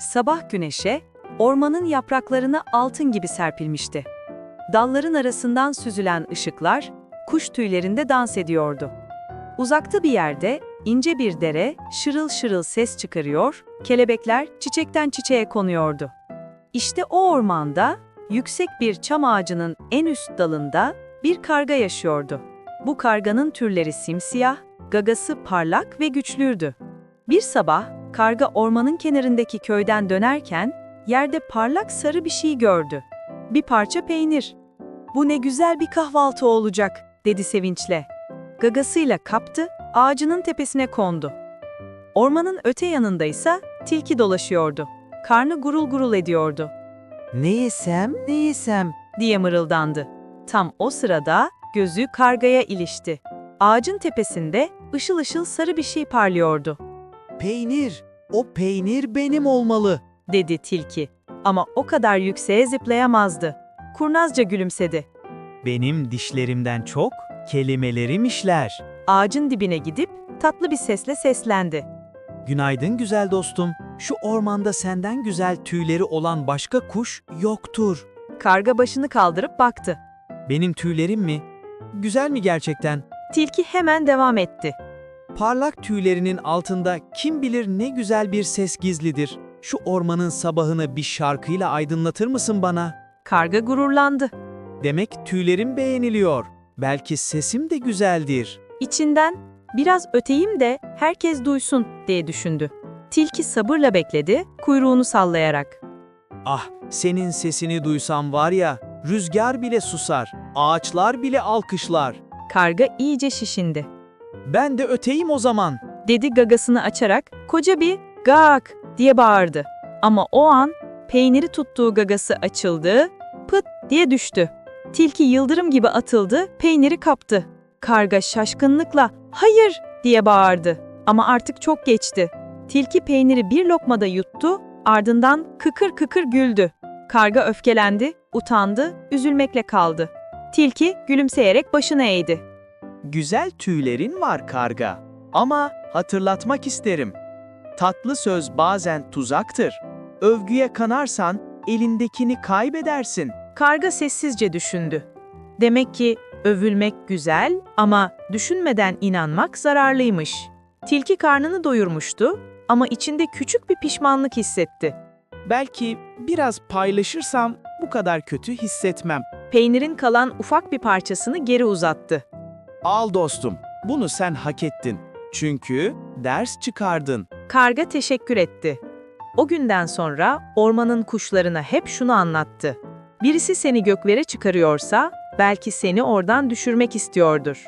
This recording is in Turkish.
Sabah güneşe, ormanın yapraklarına altın gibi serpilmişti. Dalların arasından süzülen ışıklar, kuş tüylerinde dans ediyordu. Uzakta bir yerde, ince bir dere şırıl şırıl ses çıkarıyor, kelebekler çiçekten çiçeğe konuyordu. İşte o ormanda, yüksek bir çam ağacının en üst dalında bir karga yaşıyordu. Bu karganın türleri simsiyah, gagası parlak ve güçlüydü. Bir sabah, karga ormanın kenarındaki köyden dönerken, yerde parlak sarı bir şey gördü. Bir parça peynir. Bu ne güzel bir kahvaltı olacak, dedi sevinçle. Gagasıyla kaptı, ağacının tepesine kondu. Ormanın öte yanındaysa tilki dolaşıyordu. Karnı gurul gurul ediyordu, Ne yesem, ne yesem? diye mırıldandı. Tam o sırada gözü kargaya ilişti. Ağacın tepesinde ışıl ışıl sarı bir şey parlıyordu. Peynir. O peynir benim olmalı. dedi tilki. Ama o kadar yükseğe zıplayamazdı. Kurnazca gülümsedi. Benim dişlerimden çok kelimelerim işler. Ağacın dibine gidip tatlı bir sesle seslendi. Günaydın güzel dostum. Şu ormanda senden güzel tüyleri olan başka kuş yoktur. Karga başını kaldırıp baktı. Benim tüylerim mi? Güzel mi gerçekten? Tilki hemen devam etti. Parlak tüylerinin altında kim bilir ne güzel bir ses gizlidir. Şu ormanın sabahını bir şarkıyla aydınlatır mısın bana? Karga gururlandı. Demek tüylerim beğeniliyor. Belki sesim de güzeldir. İçinden biraz öteyim de herkes duysun diye düşündü. Tilki sabırla bekledi, kuyruğunu sallayarak. Ah, senin sesini duysam var ya, rüzgar bile susar, ağaçlar bile alkışlar. Karga iyice şişindi. Ben de öteyim o zaman. dedi gagasını açarak koca bir gak diye bağırdı. Ama o an peyniri tuttuğu gagası açıldı, pıt diye düştü. Tilki yıldırım gibi atıldı, peyniri kaptı. Karga şaşkınlıkla hayır diye bağırdı. Ama artık çok geçti. Tilki peyniri bir lokmada yuttu, ardından kıkır kıkır güldü. Karga öfkelendi, utandı, üzülmekle kaldı. Tilki gülümseyerek başını eğdi. Güzel tüylerin var karga. Ama hatırlatmak isterim. Tatlı söz bazen tuzaktır. Övgüye kanarsan elindekini kaybedersin. Karga sessizce düşündü. Demek ki övülmek güzel ama düşünmeden inanmak zararlıymış. Tilki karnını doyurmuştu ama içinde küçük bir pişmanlık hissetti. Belki biraz paylaşırsam bu kadar kötü hissetmem. Peynirin kalan ufak bir parçasını geri uzattı. Al dostum, bunu sen hak ettin. Çünkü ders çıkardın. Karga teşekkür etti. O günden sonra ormanın kuşlarına hep şunu anlattı. Birisi seni göklere çıkarıyorsa belki seni oradan düşürmek istiyordur.